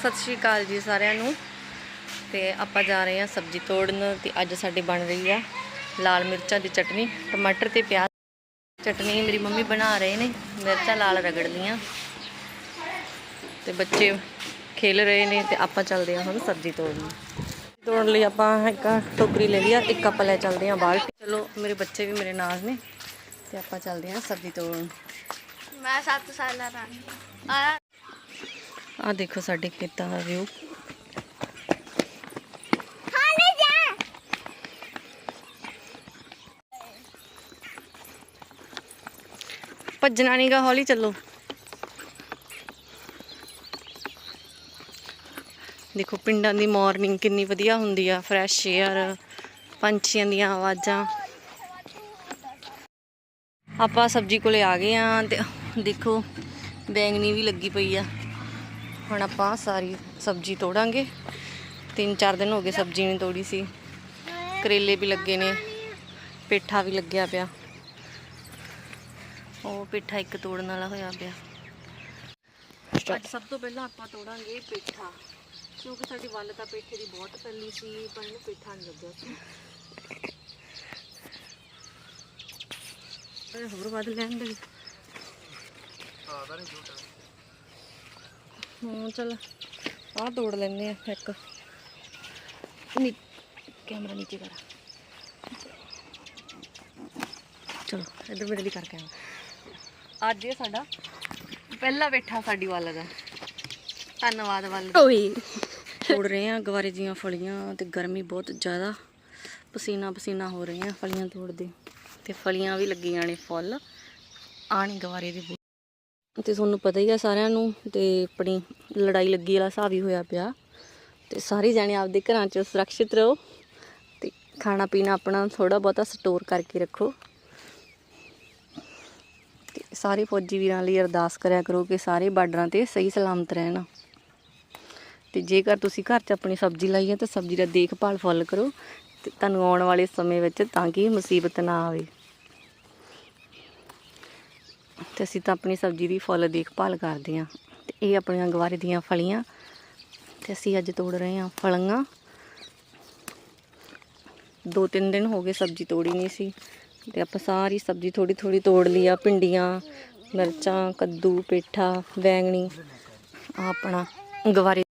ਸਤਿ ਸ਼੍ਰੀ ਅਕਾਲ ਜੀ ਸਾਰਿਆਂ ਨੂੰ। ਤੇ ਆਪਾਂ ਜਾ ਰਹੇ ਹਾਂ ਸਬਜ਼ੀ ਤੋੜਨ ਤੇ ਅੱਜ ਸਾਡੀ ਬਣ ਰਹੀ ਆ ਲਾਲ ਮਿਰਚਾਂ ਦੀ ਚਟਨੀ, ਟਮਾਟਰ ਤੇ ਪਿਆਜ਼ ਚਟਨੀ। ਮੇਰੀ ਮੰਮੀ ਬਣਾ ਰਹੇ ਨੇ, ਮਿਰਚਾਂ ਲਾਲ ਰਗੜ ਲੀਆਂ ਤੇ ਬੱਚੇ ਖੇਲ ਰਹੇ ਨੇ ਤੇ ਆਪਾਂ ਚੱਲਦੇ ਹਾਂ ਹੁਣ ਸਬਜ਼ੀ ਤੋੜਨ। ਤੋੜਨ ਲਈ ਆਪਾਂ ਇੱਕ ਟੋਕਰੀ ਲੈ ਲਈ ਆ, ਇੱਕ ਆਪਾਂ ਲੈ ਚੱਲਦੇ ਹਾਂ ਬਾਲਟੀ। ਚਲੋ, ਮੇਰੇ ਬੱਚੇ ਵੀ ਮੇਰੇ ਨਾਲ ਨੇ ਤੇ ਆਪਾਂ ਚੱਲਦੇ ਹਾਂ ਸਬਜ਼ੀ ਤੋੜਨ। ਮੈਂ 7 ਸਾਲਾਂ ਦਾ। ਆ ਆ ਦੇਖੋ ਸਾਡੇ ਖੇਤਾਂ ਦਾ ਵਿਊ ਭੱਜਣਾ ਨਹੀਂਗਾ ਹੌਲੀ ਚੱਲੋ। ਦੇਖੋ ਪਿੰਡਾਂ ਦੀ ਮਾਰਨਿੰਗ ਕਿੰਨੀ ਵਧੀਆ ਹੁੰਦੀ ਆ ਫਰੈਸ਼ ਏਅਰ ਪੰਛੀਆਂ ਦੀਆਂ ਆਵਾਜ਼ਾਂ। ਆਪਾਂ ਸਬਜ਼ੀ ਕੋਲੇ ਆ ਗਏ ਆ ਤੇ ਦੇਖੋ ਬੈਂਗਣੀ ਵੀ ਲੱਗੀ ਪਈ ਆ। ਹੁਣ ਆਪਾਂ ਸਾਰੀ ਸਬਜ਼ੀ ਤੋੜਾਂਗੇ। ਤਿੰਨ ਚਾਰ ਦਿਨ ਹੋ ਗਏ ਸਬਜ਼ੀ ਨਹੀਂ ਤੋੜੀ ਸੀ। ਕਰੇਲੇ ਵੀ ਲੱਗੇ ਨੇ ਪੇਠਾ ਵੀ ਲੱਗਿਆ ਪਿਆ। ਉਹ ਪੇਠਾ ਇੱਕ ਤੋੜਨ ਵਾਲਾ ਹੋਇਆ ਪਿਆ। ਅੱਜ ਸਭ ਤੋਂ ਪਹਿਲਾਂ ਆਪਾਂ ਤੋੜਾਂਗੇ ਪੇਠਾ। ਕਿਉਂਕਿ ਸਾਡੀ ਵੱਲ ਤਾਂ ਪੇਠੇ ਦੀ ਬਹੁਤ ਤੱਲੀ ਸੀ ਪਰ ਇਹਨੂੰ ਪੇਠਾ ਨਹੀਂ ਲੱਗਿਆ ਸੀ। ਇਹ ਹੋਰ ਵੱਧ ਲੈਣ ਦੇ। ਹਾਂ ਚਲ ਆਹ ਤੋੜ ਲੈਨੇ ਆ ਇੱਕ। ਨੀ ਕੈਮਰਾ ਨੀਚੇ ਕਰ। ਚਲੋ ਇੱਧਰ ਮੇਰੇ ਲਈ ਕਰਕੇ ਆਵਾਂ ਅੱਜ ਇਹ ਸਾਡਾ ਪਹਿਲਾ ਬੈਠਾ ਸਾਡੀ ਵੱਲ ਦਾ। ਧੰਨਵਾਦ ਵੱਲ। ਓਏ। ਤੋੜ ਰਹੇ ਆ ਗਵਾਰੇ ਦੀਆਂ ਫਲੀਆਂ ਤੇ ਗਰਮੀ ਬਹੁਤ ਜ਼ਿਆਦਾ। ਪਸੀਨਾ ਪਸੀਨਾ ਹੋ ਰਹੇ ਆ ਫਲੀਆਂ ਤੋੜਦੇ। ਤੇ ਫਲੀਆਂ ਵੀ ਲੱਗੀਆਂ ਨੇ ਫੁੱਲ। ਆਣੀ ਗਵਾਰੇ ਦੇ ਤੇ ਤੁਹਾਨੂੰ ਪਤਾ ਹੀ ਆ ਸਾਰਿਆਂ ਨੂੰ ਤੇ ਆਪਣੀ ਲੜਾਈ ਲੱਗੀ ਵਾਲਾ ਹਿਸਾਬ ਹੀ ਹੋਇਆ ਪਿਆ। ਤੇ ਸਾਰੇ ਜਾਣੇ ਆਪਦੇ ਘਰਾਂ 'ਚ ਸੁਰੱਖਿਅਤ ਰਹੋ ਤੇ ਖਾਣਾ ਪੀਣਾ ਆਪਣਾ ਥੋੜਾ ਬਹੁਤਾ ਸਟੋਰ ਕਰਕੇ ਰੱਖੋ। ਤੇ ਸਾਰੇ ਫੌਜੀ ਵੀਰਾਂ ਲਈ ਅਰਦਾਸ ਕਰਿਆ ਕਰੋ ਕਿ ਸਾਰੇ ਬਾਰਡਰਾਂ ਤੇ ਸਹੀ ਸਲਾਮਤ ਰਹਿਣ। ਤੇ ਜੇਕਰ ਤੁਸੀਂ ਘਰ 'ਚ ਆਪਣੀ ਸਬਜ਼ੀ ਲਾਈ ਹੈ ਤਾਂ ਸਬਜ਼ੀ ਦਾ ਦੇਖਭਾਲ ਫੁੱਲ ਕਰੋ ਤੇ ਤੁਹਾਨੂੰ ਆਉਣ ਵਾਲੇ ਸਮੇਂ ਵਿੱਚ ਤਾਂ ਕਿ ਮੁਸੀਬਤ ਨਾ ਆਵੇ। ਤੇ ਅਸੀਂ ਤਾਂ ਆਪਣੀ ਸਬਜ਼ੀ ਦੀ ਫੁੱਲ ਦੇਖਭਾਲ ਕਰਦੇ ਹਾਂ ਤੇ ਇਹ ਆਪਣੀਆਂ ਗਵਾਰੇ ਦੀਆਂ ਫਲੀਆਂ ਤੇ ਅਸੀਂ ਅੱਜ ਤੋੜ ਰਹੇ ਹਾਂ ਫਲੀਆਂ। ਦੋ ਤਿੰਨ ਦਿਨ ਹੋ ਗਏ ਸਬਜ਼ੀ ਤੋੜੀ ਨਹੀਂ ਸੀ ਤੇ ਆਪਾਂ ਸਾਰੀ ਸਬਜ਼ੀ ਥੋੜੀ ਥੋੜੀ ਤੋੜ ਲਈ ਆ, ਭਿੰਡੀਆਂ, ਮਿਰਚਾਂ, ਕੱਦੂ, ਪੇਠਾ, ਬੈਂਗਣੀ ਆਪਣਾ ਗਵਾਰੇ